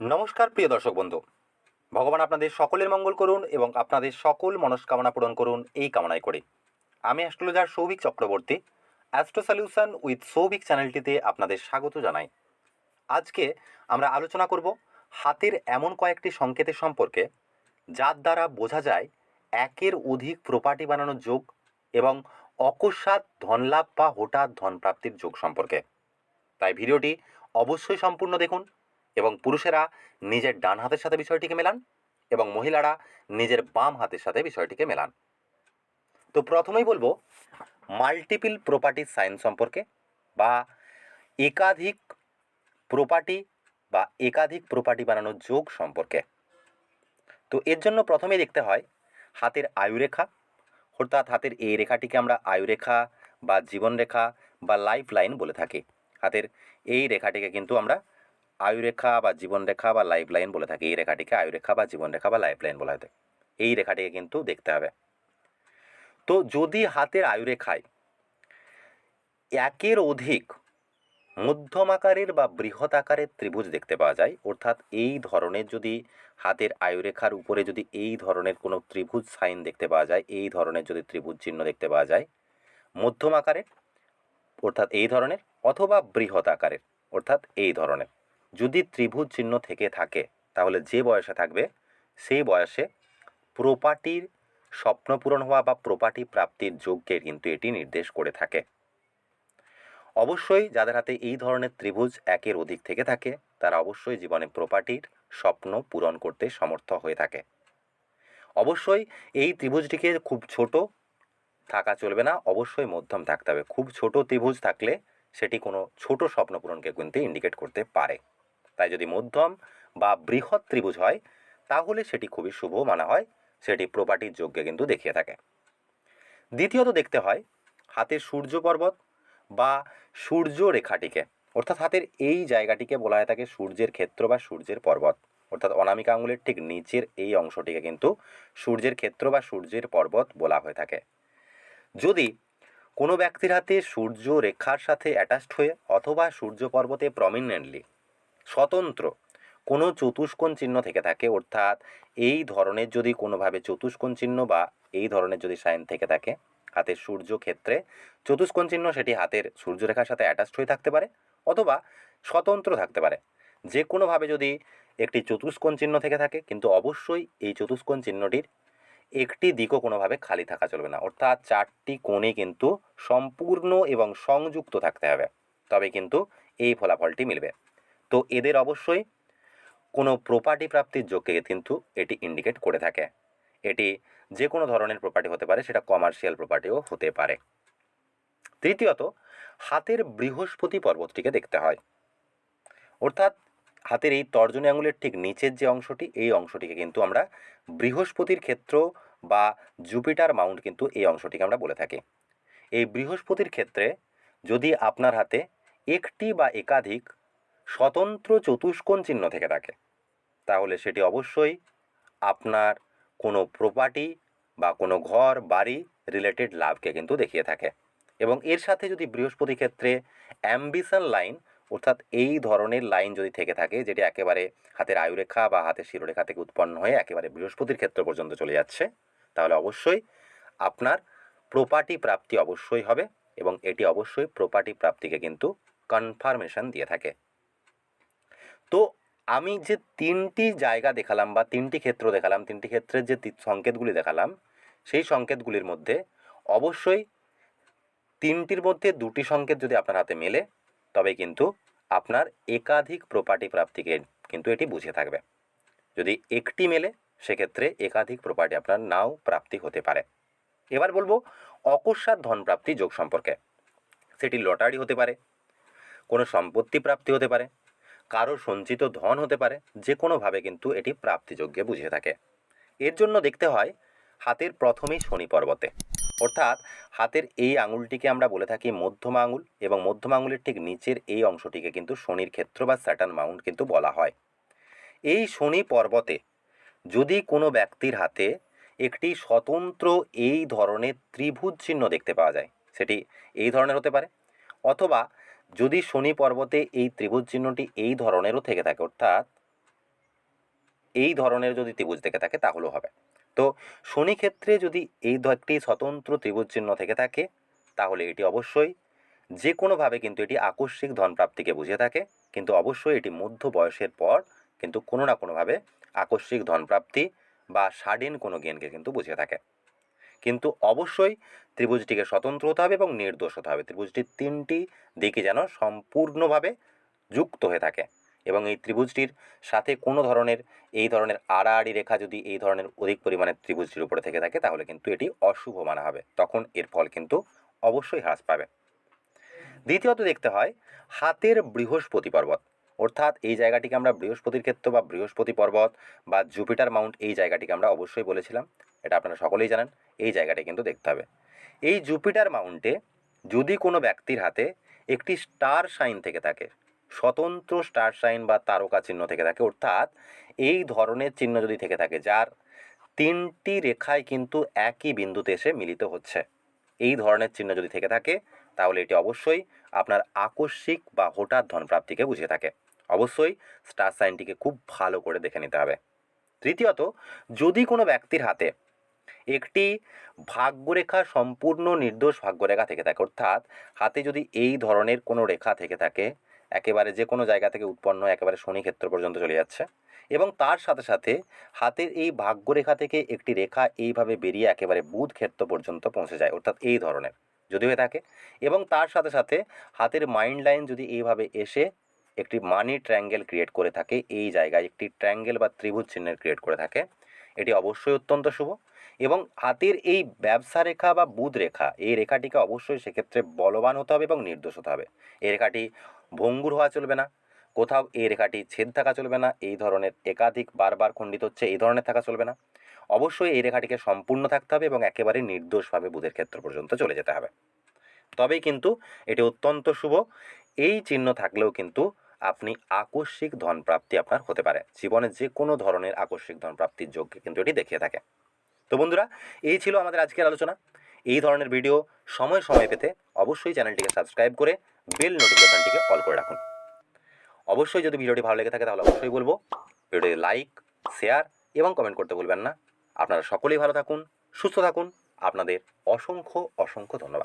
নমস্কার, প্রিয় দর্শক বন্ধু। ভগবান আপনাদের সকলের মঙ্গল করুন এবং আপনাদের সকল মনস্কামনা পূরণ করুন এই কামনাই করি। আমি astrologer Souvik Chakraborty, astro solution with Souvik চ্যানেলটিতে আপনাদের স্বাগত জানাই। আজকে আমরা আলোচনা করব হাতের এমন কয়েকটি সংকেতের সম্পর্কে, যার দ্বারা বোঝা যায় একের অধিক প্রপার্টি বানানোর যোগ এবং অকস্মাৎ ধনলাভ বা হঠাৎ ধনপ্রাপ্তির যোগ সম্পর্কে। তাই ভিডিওটি অবশ্যই সম্পূর্ণ দেখুন এবং পুরুষেরা নিজের ডান হাতের সাথে বিষয়টিকে মেলান এবং মহিলারা নিজের বাম হাতের সাথে বিষয়টিকে মেলান। তো প্রথমেই বলব মাল্টিপল প্রপার্টি সাইন সম্পর্কে বা একাধিক প্রপার্টি বা একাধিক প্রপার্টি বানানোর যোগ সম্পর্কে। তো এর জন্য প্রথমেই দেখতে হয়, হাতের আয়ুরেখা, অর্থাৎ হাতের এই রেখাটিকে আমরা আয়ুরেখা বা জীবনরেখা বা লাইফ লাইন বলে থাকি। হাতের এই রেখাটিকে কিন্তু আমরা আয়ুরেখা বা জীবনরেখা বা লাইফ লাইন বলে থাকি। এই রেখাটিকে আয়ুরেখা বা জীবনরেখা বা লাইফ লাইন বলা হয় এই রেখাটিকে কিন্তু দেখতে হবে। তো যদি হাতের আয়ুরেখায় একের অধিক মধ্যম আকারের বা বৃহৎ আকারের ত্রিভুজ দেখতে পাওয়া যায়, অর্থাৎ এই ধরনের যদি হাতের আয়ুরেখার উপরে যদি এই ধরনের কোনো ত্রিভুজ সাইন দেখতে পাওয়া যায়, এই ধরনের যদি ত্রিভুজ চিহ্ন দেখতে পাওয়া যায়, মধ্যম আকারের, অর্থাৎ এই ধরনের, অথবা বৃহৎ আকারের, অর্থাৎ এই ধরনের। যদি ত্রিভুজ চিহ্ন থেকে থাকে, তাহলে যে বয়সে থাকবে, সেই বয়সে প্রপার্টির স্বপ্ন পূরণ হওয়া বা প্রপার্টি প্রাপ্তির যোগ্যের কিন্তু এটি নির্দেশ করে থাকে। অবশ্যই যাদের হাতে এই ধরনের ত্রিভুজ একের অধিক থেকে থাকে, তারা অবশ্যই জীবনে প্রপার্টির স্বপ্ন পূরণ করতে সমর্থ হয়ে থাকে। অবশ্যই এই ত্রিভুজটিকে খুব ছোট থাকা চলবে না, অবশ্যই মধ্যম থাকতে হবে। খুব ছোট ত্রিভুজ থাকলে সেটি কোনো ছোট স্বপ্নপূরণকে কিন্তু ইন্ডিকেট করতে পারে। তাই যদি মধ্যম বা বৃহৎ ত্রিভুজ হয়, তাহলে সেটি খুবই শুভ মানা হয়। সেটি প্রপার্টির যোগ্যে কিন্তু দেখিয়ে থাকে। দ্বিতীয়ত দেখতে হয়, হাতের সূর্য পর্বত বা সূর্য রেখাটিকে, অর্থাৎ হাতের এই জায়গাটিকে বলা হয় থাকে সূর্যের ক্ষেত্র বা সূর্যের পর্বত। অর্থাৎ অনামিকা আঙুলের ঠিক নিচের এই অংশটিকে কিন্তু সূর্যের ক্ষেত্র বা সূর্যের পর্বত বলা হয়ে থাকে। যদি কোনো ব্যক্তির হাতে সূর্য রেখার সাথে অ্যাটাচড হয়ে অথবা সূর্য পর্বতে প্রমিনেন্টলি স্বতন্ত্র। কোনো চতুষ্কোণ চিহ্ন থেকে থাকে, অর্থাৎ এই ধরনের যদি কোনোভাবে চতুষ্কোণ চিহ্ন বা এই ধরনের যদি সাইন থেকে থাকে, হাতের সূর্য ক্ষেত্রে চতুষ্কোণ চিহ্ন সেটি হাতের সূর্যরেখার সাথে অ্যাটাচড হয়ে থাকতে পারে অথবা স্বতন্ত্র থাকতে পারে। যে কোনোভাবে যদি একটি চতুষ্কোণ চিহ্ন থেকে থাকে, কিন্তু অবশ্যই এই চতুষ্কোণ চিহ্নটির একটি দিকও কোনোভাবে খালি থাকা চলবে না। অর্থাৎ চারটি কোণে কিন্তু সম্পূর্ণ এবং সংযুক্ত থাকতে হবে। তবে কিন্তু এই ফলাফলটি মিলবে। তো এদের অবশ্যই কোনো প্রপার্টি প্রাপ্তির যোগকে কিন্তু এটি ইন্ডিকেট করে থাকে। এটি যে কোনো ধরনের প্রপার্টি হতে পারে, সেটা কমার্শিয়াল প্রপার্টিও হতে পারে। তৃতীয়ত, হাতের বৃহস্পতি পর্বতটিকে দেখতে হয়। অর্থাৎ, হাতের এই তর্জনী আঙুলের ঠিক নিচের যে অংশটি, এই অংশটিকে কিন্তু আমরা বৃহস্পতির ক্ষেত্র বা জুপিটার মাউন্ট কিন্তু এই অংশটিকে আমরা বলে থাকি। এই বৃহস্পতির ক্ষেত্রে যদি আপনার হাতে একটি বা একাধিক স্বতন্ত্র চতুষ্কোণ চিহ্ন থেকে থাকে। তাহলে সেটি অবশ্যই আপনার কোনো প্রপার্টি বা কোনো ঘর, বাড়ি রিলেটেড লাভকে কিন্তু দেখিয়ে থাকে। এবং এর সাথে যদি বৃহস্পতি ক্ষেত্রে অ্যাম্বিশন লাইন অর্থাৎ এই ধরনের লাইন যদি থেকে থাকে, যেটি একেবারে হাতের আয়ুরেখা বা হাতের শিরোরেখা থেকে উৎপন্ন হয়ে একেবারে বৃহস্পতির ক্ষেত্র পর্যন্ত চলে যাচ্ছে, তাহলে অবশ্যই আপনার প্রপার্টি প্রাপ্তি অবশ্যই হবে এবং এটি অবশ্যই প্রপার্টি প্রাপ্তিকে কিন্তু কনফার্মেশন দিয়ে থাকে। তো আমি যে তিনটি জায়গা দেখালাম বা তিনটি ক্ষেত্র দেখালাম, তিনটি ক্ষেত্রের যে সংকেতগুলি দেখালাম, সেই সংকেতগুলির মধ্যে অবশ্যই তিনটির মধ্যে দুটি সংকেত যদি আপনার হাতে মেলে, তবে কিন্তু আপনার একাধিক প্রপার্টি প্রাপ্তিকে কিন্তু এটি বুঝিয়ে থাকবে। যদি একটি মেলে, সেক্ষেত্রে একাধিক প্রপার্টি আপনার নাও প্রাপ্তি হতে পারে। এবার বলব অকস্মাৎ ধন প্রাপ্তি যোগ সম্পর্কে। সেটি লটারি হতে পারে, কোনো সম্পত্তি প্রাপ্তি হতে পারে কারও সঞ্চিত ধন হতে পারে, যে কোনোভাবে কিন্তু এটি প্রাপ্তিযোগ্যে বুঝে থাকে। এর জন্য দেখতে হয়, হাতের প্রথমেই শনি পর্বতে। অর্থাৎ হাতের এই আঙুলটিকে আমরা বলে থাকি মধ্যমা আঙুল এবং মধ্যমা আঙুলের ঠিক নিচের এই অংশটিকে কিন্তু শনির ক্ষেত্র বা স্যাটার্ন মাউন্ট কিন্তু বলা হয়। এই শনি পর্বতে যদি কোনো ব্যক্তির হাতে একটি স্বতন্ত্র এই ধরনের ত্রিভুজ চিহ্ন দেখতে পাওয়া যায়, সেটি এই ধরনের হতে পারে, অথবা যদি শনি পর্বতে এই ত্রিভুজ চিহ্নটি এই ধরনেরও থেকে থাকে, অর্থাৎ এই ধরনের যদি ত্রিভুজ থেকে থাকে, তাহলেও হবে। তো শনি ক্ষেত্রে যদি এই একটি স্বতন্ত্র ত্রিভুজ চিহ্ন থেকে থাকে, তাহলে এটি অবশ্যই যে কোনোভাবে কিন্তু এটি আকস্মিক ধনপ্রাপ্তিকে বুঝে থাকে, কিন্তু অবশ্যই এটি মধ্য বয়সের পর কিন্তু কোনো না কোনোভাবে আকস্মিক ধনপ্রাপ্তি বা সাডেন কোনো জ্ঞানকে কিন্তু বুঝে থাকে। কিন্তু অবশ্যই ত্রিভুজটিকে স্বতন্ত্র হতে হবে এবং নির্দোষ হতে হবে। ত্রিভুজটির তিনটি দিকে যেন সম্পূর্ণভাবে যুক্ত হয়ে থাকে এবং এই ত্রিভুজটির সাথে কোনো ধরনের, এই ধরনের আড়াআড়ি রেখা যদি এই ধরনের অধিক পরিমাণে ত্রিভুজটির উপরে থেকে থাকে, তাহলে কিন্তু এটি অশুভ মানা হবে। তখন এর ফল কিন্তু অবশ্যই হ্রাস পাবে। দ্বিতীয়ত দেখতে হয় হাতের বৃহস্পতি পর্বত। অর্থাৎ এই জায়গাটিকে আমরা বৃহস্পতির ক্ষেত্র বা বৃহস্পতি পর্বত বা জুপিটার মাউন্ট এই জায়গাটিকে আমরা অবশ্যই বলেছিলাম। এটা আপনারা সকলেই জানেন, এই জায়গাটি কিন্তু দেখতে হবে। এই জুপিটার মাউন্টে যদি কোনো ব্যক্তির হাতে একটি স্টার সাইন থেকে থাকে, স্বতন্ত্র স্টার সাইন বা তারকা চিহ্ন থেকে থাকে, অর্থাৎ এই ধরনের চিহ্ন যদি থেকে থাকে, যার তিনটি রেখায় কিন্তু একই বিন্দুতে এসে মিলিত হচ্ছে, এই ধরনের চিহ্ন যদি থেকে থাকে, তাহলে এটি অবশ্যই আপনার আকস্মিক বা হঠাৎ ধনপ্রাপ্তিকে বুঝিয়ে থাকে। অবশ্যই স্টার সাইনটিকে খুব ভালো করে দেখে নিতে হবে। তৃতীয়ত যদি কোনো ব্যক্তির হাতে একটি ভাগ্যরেখা সম্পূর্ণ নির্দোষ ভাগ্যরেখা থেকে থাকে। অর্থাৎ হাতে যদি এই ধরনের কোনো রেখা থেকে থাকে, একেবারে যে কোনো জায়গা থেকে উৎপন্ন, একেবারে শনি ক্ষেত্র পর্যন্ত চলে যাচ্ছে এবং তার সাথে সাথে হাতের এই ভাগ্যরেখা থেকে একটি রেখা এইভাবে বেরিয়ে একেবারে বুধ ক্ষেত্র পর্যন্ত পৌঁছে যায়, অর্থাৎ এই ধরনের যদি হয়ে থাকে এবং তার সাথে সাথে হাতের মাইন্ড লাইন যদি এইভাবে এসে একটি মানি ট্রায়াঙ্গেল ক্রিয়েট করে থাকে, এই জায়গায় একটি ট্র্যাঙ্গেল বা ত্রিভুজ চিহ্নের ক্রিয়েট করে থাকে, এটি অবশ্যই অত্যন্ত শুভ। এবং হাতের এই ব্যবসা রেখা বা বুধ রেখা, এই রেখাটিকে অবশ্যই সেক্ষেত্রে বলবান হতে হবে এবং নির্দোষ হতে হবে। এই রেখাটি ভঙ্গুর হওয়া চলবে না, কোথাও এই রেখাটি ছেদ থাকা চলবে না, এই ধরনের একাধিক বারবার খণ্ডিত হচ্ছে, এই ধরনের থাকা চলবে না। অবশ্যই এই রেখাটিকে সম্পূর্ণ থাকতে হবে এবং একেবারে নির্দোষভাবে বুধের ক্ষেত্র পর্যন্ত চলে যেতে হবে। তবেই কিন্তু এটি অত্যন্ত শুভ, এই চিহ্ন থাকলেও কিন্তু আপনি আকস্মিক ধনপ্রাপ্তি আপনার হতে পারে। জীবনে যে কোনো ধরনের আকস্মিক ধনপ্রাপ্তির যোগ্য কিন্তু এটি দেখিয়ে থাকে। তো বন্ধুরা, এই ছিল আমাদের আজকের আলোচনা। এই ধরনের ভিডিও সময় সময় পেতে অবশ্যই চ্যানেলটিকে সাবস্ক্রাইব করে বেল নোটিফিকেশনটিকে অল করে রাখুন। অবশ্যই যদি ভিডিওটি ভালো লেগে থাকে, তাহলে অবশ্যই বলব ভিডিওটি লাইক, শেয়ার এবং কমেন্ট করতে ভুলবেন না। আপনারা সকলেই ভালো থাকুন, সুস্থ থাকুন। আপনাদের অসংখ্য অসংখ্য ধন্যবাদ।